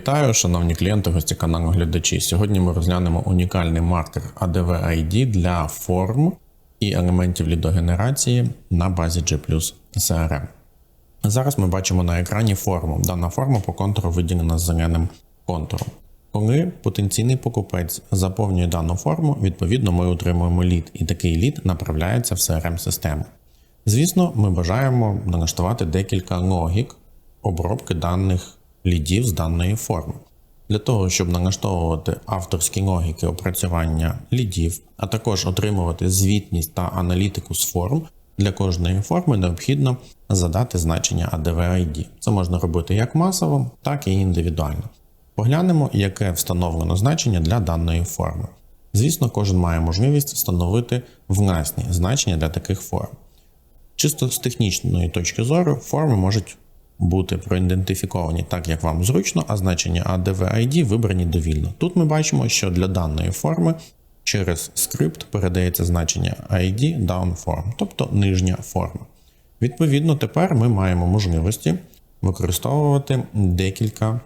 Вітаю, шановні клієнти, гості каналу глядачі. Сьогодні ми розглянемо унікальний маркер ADV ID для форм і елементів лідогенерації на базі G CRM. Зараз ми бачимо на екрані форму. Дана форма по контуру виділена зеленим контуром. Коли потенційний покупець заповнює дану форму, відповідно ми отримуємо лід, і такий лід направляється в CRM-систему. Звісно, ми бажаємо налаштувати декілька логік обробки даних лідів з даної форми. Для того, щоб налаштовувати авторські логіки опрацювання лідів, а також отримувати звітність та аналітику з форм, для кожної форми необхідно задати значення ADV-ID. Це можна робити як масово, так і індивідуально. Поглянемо, яке встановлено значення для даної форми. Звісно, кожен має можливість встановити власні значення для таких форм. Чисто з технічної точки зору, форми можуть бути проідентифіковані так, як вам зручно, а значення ADV-ID вибрані довільно. Тут ми бачимо, що для даної форми через скрипт передається значення ID downform, тобто нижня форма. Відповідно, тепер ми маємо можливості використовувати декілька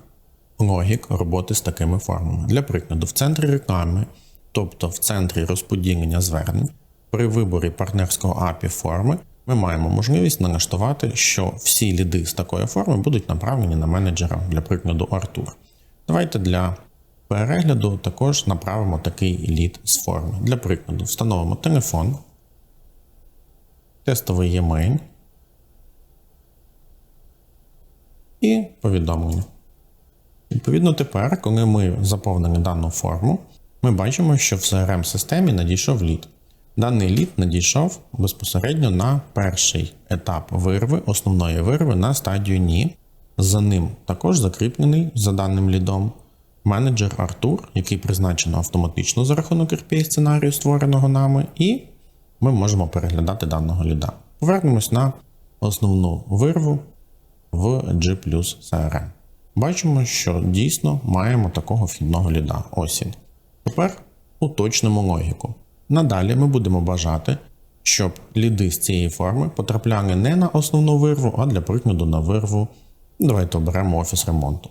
логік роботи з такими формами. Для прикладу, в центрі реклами, тобто в центрі розподілення звернень, при виборі партнерського API форми ми маємо можливість налаштувати, що всі ліди з такої форми будуть направлені на менеджера, для прикладу, Артур. Давайте для перегляду також направимо такий лід з форми. Для прикладу, встановимо телефон, тестовий e-mail і повідомлення. Відповідно, тепер, коли ми заповнили дану форму, ми бачимо, що в CRM-системі надійшов лід. Даний лід надійшов безпосередньо на перший етап вирви, основної вирви на стадію ні. За ним також закріплений за даним лідом менеджер Артур, який призначено автоматично за рахунок RPA сценарію, створеного нами, і ми можемо переглядати даного ліда. Повернемось на основну вирву в G CRM. Бачимо, що дійсно маємо такого вхідного ліда. Ось він. Тепер уточнимо логіку. Надалі ми будемо бажати, щоб ліди з цієї форми потрапляли не на основну вирву, а для прикладу на вирву. Давайте оберемо офіс ремонту.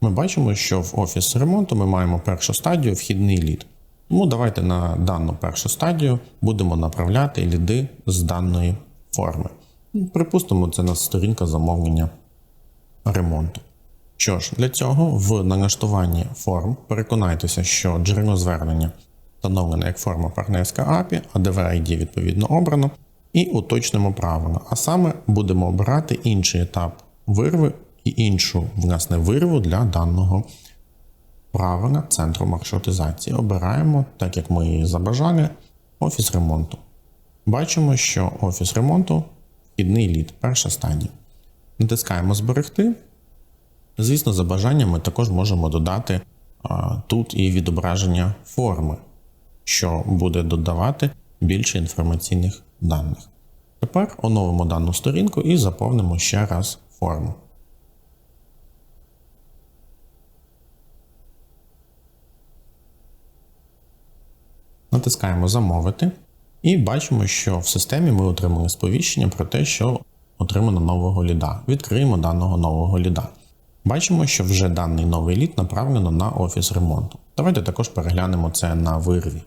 Ми бачимо, що в офіс ремонту ми маємо першу стадію вхідний лід. Тому давайте на дану першу стадію будемо направляти ліди з даної форми. Припустимо, це у нас сторінка замовлення ремонту. Що ж, для цього в налаштуванні форм переконайтеся, що джерело звернення встановлена як форма партнерська API, а DV-ID відповідно обрано, і уточнимо правила. А саме будемо обирати інший етап вирви і іншу власне вирву для даного правила центру маршрутизації. Обираємо, так як ми і забажали, офіс ремонту. Бачимо, що офіс ремонту вхідний лід, перша стадія. Натискаємо Зберегти. Звісно, за бажанням ми також можемо додати а, тут і відображення форми що буде додавати більше інформаційних даних. Тепер оновимо дану сторінку і заповнимо ще раз форму. Натискаємо Замовити і бачимо, що в системі ми отримали сповіщення про те, що отримано нового ліда. Відкриємо даного нового ліда. Бачимо, що вже даний новий лід направлено на офіс ремонту. Давайте також переглянемо це на вирві.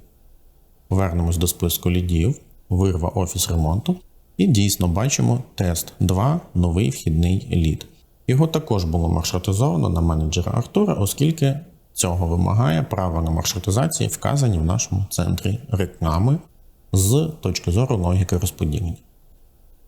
Повернемось до списку лідів, вирва офіс ремонту, і дійсно бачимо тест 2, новий вхідний лід. Його також було маршрутизовано на менеджера Артура, оскільки цього вимагає правила маршрутизації, вказані в нашому центрі реклами з точки зору логіки розподілення.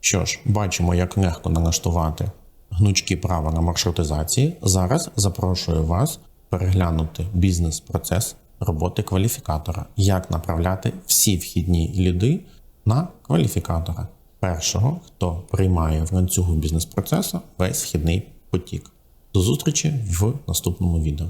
Що ж, бачимо, як легко налаштувати гнучкі правила маршрутизації. Зараз запрошую вас переглянути бізнес-процес роботи кваліфікатора, як направляти всі вхідні ліди на кваліфікатора, першого, хто приймає в ланцюгу бізнес-процесу весь вхідний потік. До зустрічі в наступному відео.